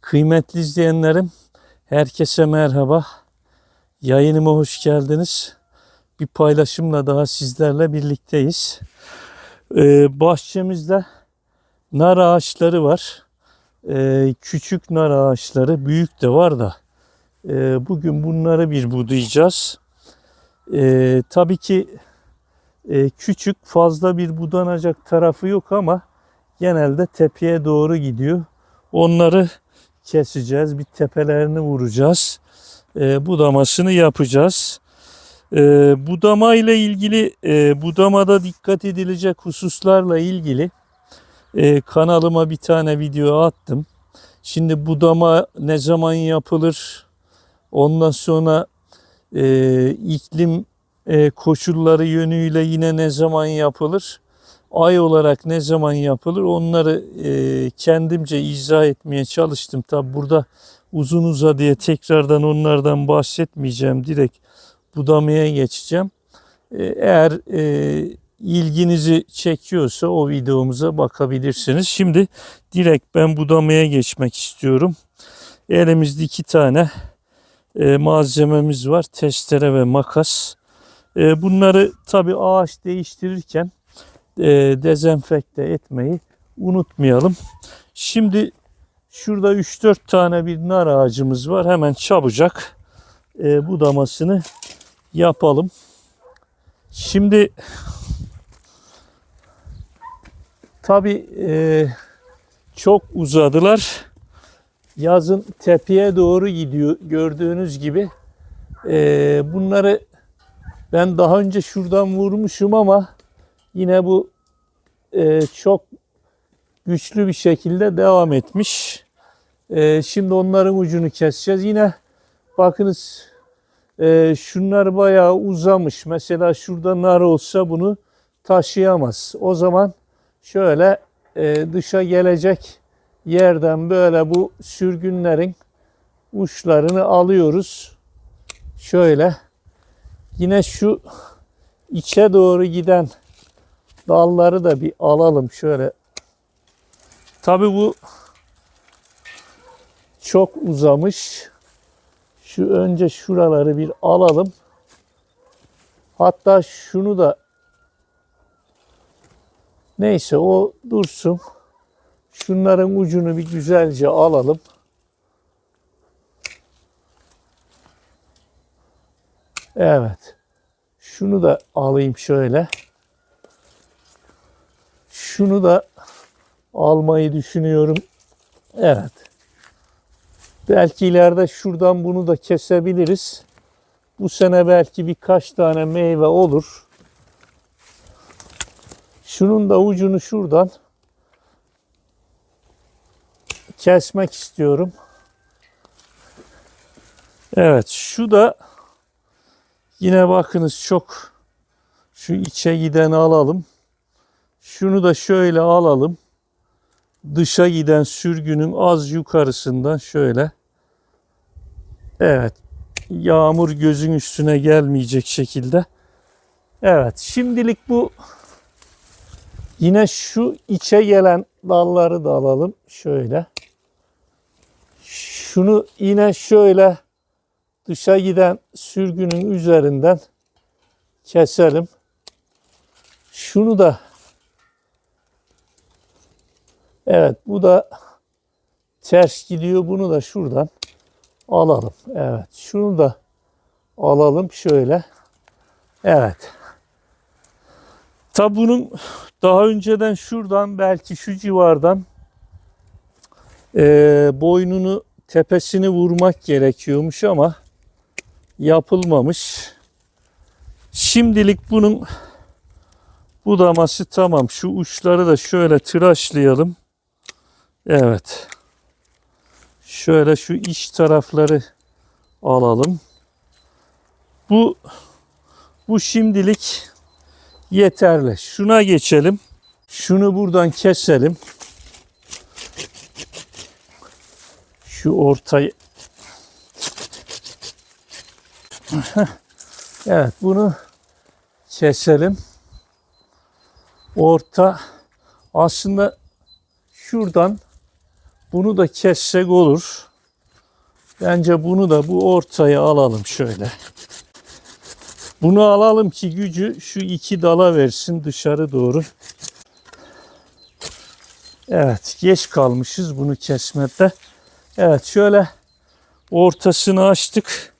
Kıymetli izleyenlerim, herkese merhaba. Yayınıma hoş geldiniz. Bir paylaşımla daha sizlerle birlikteyiz. Ee, bahçemizde nar ağaçları var. Ee, küçük nar ağaçları, büyük de var da. Ee, bugün bunları bir budayacağız. Ee, tabii ki e, küçük, fazla bir budanacak tarafı yok ama genelde tepeye doğru gidiyor. Onları keseceğiz. Bir tepelerini vuracağız. E, budamasını yapacağız. E, budama ile ilgili e, budamada dikkat edilecek hususlarla ilgili e, kanalıma bir tane video attım. Şimdi budama ne zaman yapılır? Ondan sonra e, iklim e, koşulları yönüyle yine ne zaman yapılır? Ay olarak ne zaman yapılır onları e, kendimce izah etmeye çalıştım. Tabi burada uzun uzadıya tekrardan onlardan bahsetmeyeceğim. Direkt budamaya geçeceğim. E, eğer e, ilginizi çekiyorsa o videomuza bakabilirsiniz. Şimdi direkt ben budamaya geçmek istiyorum. Elimizde iki tane e, malzememiz var. Testere ve makas. E, bunları tabi ağaç değiştirirken dezenfekte etmeyi unutmayalım. Şimdi şurada 3-4 tane bir nar ağacımız var. Hemen çabucak e, budamasını yapalım. Şimdi tabi e, çok uzadılar. Yazın tepeye doğru gidiyor gördüğünüz gibi. E, bunları ben daha önce şuradan vurmuşum ama yine bu e, çok güçlü bir şekilde devam etmiş. E, şimdi onların ucunu keseceğiz. Yine bakınız e, şunlar bayağı uzamış. Mesela şurada nar olsa bunu taşıyamaz. O zaman şöyle e, dışa gelecek yerden böyle bu sürgünlerin uçlarını alıyoruz. Şöyle yine şu içe doğru giden dalları da bir alalım şöyle. Tabi bu çok uzamış. Şu önce şuraları bir alalım. Hatta şunu da neyse o dursun. Şunların ucunu bir güzelce alalım. Evet. Şunu da alayım şöyle. Şunu da almayı düşünüyorum. Evet. Belki ileride şuradan bunu da kesebiliriz. Bu sene belki birkaç tane meyve olur. Şunun da ucunu şuradan kesmek istiyorum. Evet, şu da yine bakınız çok şu içe giden alalım. Şunu da şöyle alalım. Dışa giden sürgünün az yukarısından şöyle. Evet. Yağmur gözün üstüne gelmeyecek şekilde. Evet. Şimdilik bu yine şu içe gelen dalları da alalım. Şöyle. Şunu yine şöyle dışa giden sürgünün üzerinden keselim. Şunu da Evet bu da ters gidiyor. Bunu da şuradan alalım. Evet şunu da alalım şöyle. Evet. Tabi bunun daha önceden şuradan belki şu civardan e, boynunu tepesini vurmak gerekiyormuş ama yapılmamış. Şimdilik bunun budaması tamam. Şu uçları da şöyle tıraşlayalım. Evet. Şöyle şu iç tarafları alalım. Bu bu şimdilik yeterli. Şuna geçelim. Şunu buradan keselim. Şu ortayı Evet bunu keselim. Orta aslında şuradan Bunu da kessek olur. Bence bunu da bu ortaya alalım şöyle. Bunu alalım ki gücü şu iki dala versin dışarı doğru. Evet geç kalmışız bunu kesmede. Evet şöyle ortasını açtık.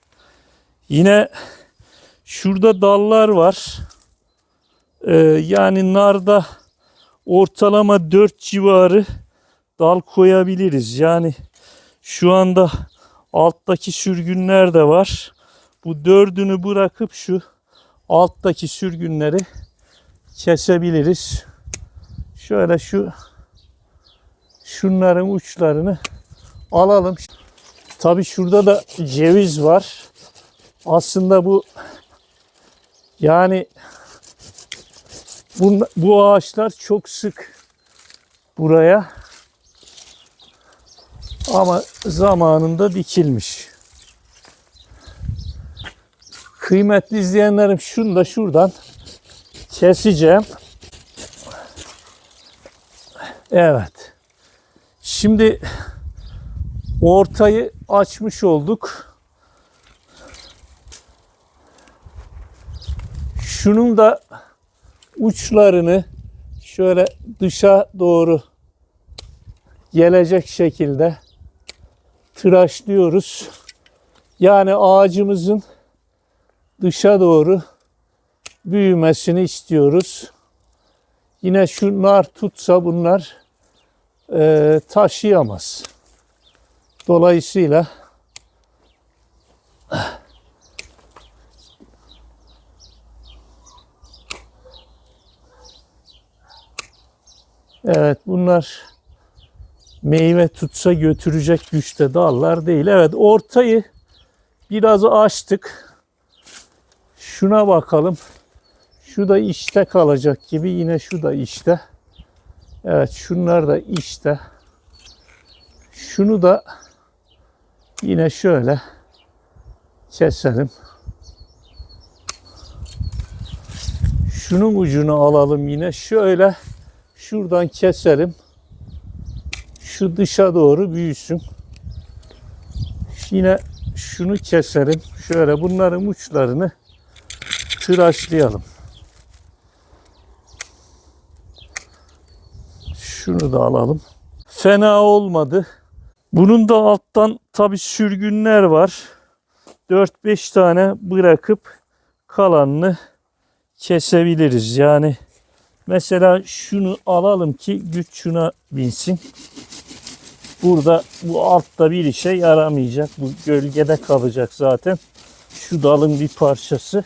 Yine şurada dallar var. Ee, yani narda ortalama 4 civarı dal koyabiliriz. Yani şu anda alttaki sürgünler de var. Bu dördünü bırakıp şu alttaki sürgünleri kesebiliriz. Şöyle şu şunların uçlarını alalım. Tabi şurada da ceviz var. Aslında bu yani bu, bu ağaçlar çok sık buraya ama zamanında dikilmiş. Kıymetli izleyenlerim şunu da şuradan keseceğim. Evet. Şimdi ortayı açmış olduk. Şunun da uçlarını şöyle dışa doğru gelecek şekilde tıraşlıyoruz. Yani ağacımızın dışa doğru büyümesini istiyoruz. Yine şu nar tutsa bunlar e, taşıyamaz. Dolayısıyla Evet bunlar meyve tutsa götürecek güçte dallar değil. Evet ortayı biraz açtık. Şuna bakalım. Şu da işte kalacak gibi. Yine şu da işte. Evet şunlar da işte. Şunu da yine şöyle keselim. Şunun ucunu alalım yine. Şöyle şuradan keselim. Şu dışa doğru büyüsün. Yine şunu keselim. Şöyle bunların uçlarını tıraşlayalım. Şunu da alalım. Fena olmadı. Bunun da alttan tabi sürgünler var. 4-5 tane bırakıp kalanını kesebiliriz. Yani mesela şunu alalım ki güç şuna binsin. Burada bu altta bir işe yaramayacak. Bu gölgede kalacak zaten. Şu dalın bir parçası.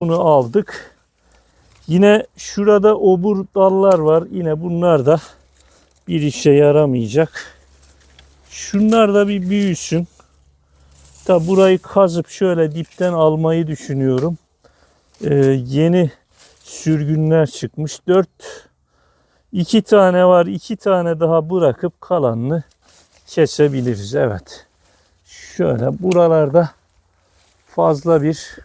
Bunu aldık. Yine şurada obur dallar var. Yine bunlar da bir işe yaramayacak. Şunlar da bir büyüsün. Da burayı kazıp şöyle dipten almayı düşünüyorum. Ee, yeni sürgünler çıkmış. Dört iki tane var. iki tane daha bırakıp kalanını kesebiliriz. Evet. Şöyle buralarda fazla bir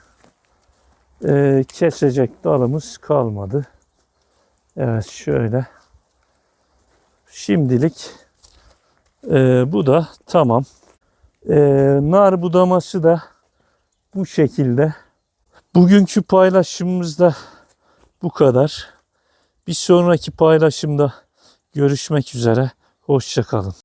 e, kesecek dalımız kalmadı. Evet şöyle. Şimdilik e, bu da tamam. E, nar budaması da bu şekilde. Bugünkü paylaşımımızda bu kadar. Bir sonraki paylaşımda görüşmek üzere. Hoşçakalın.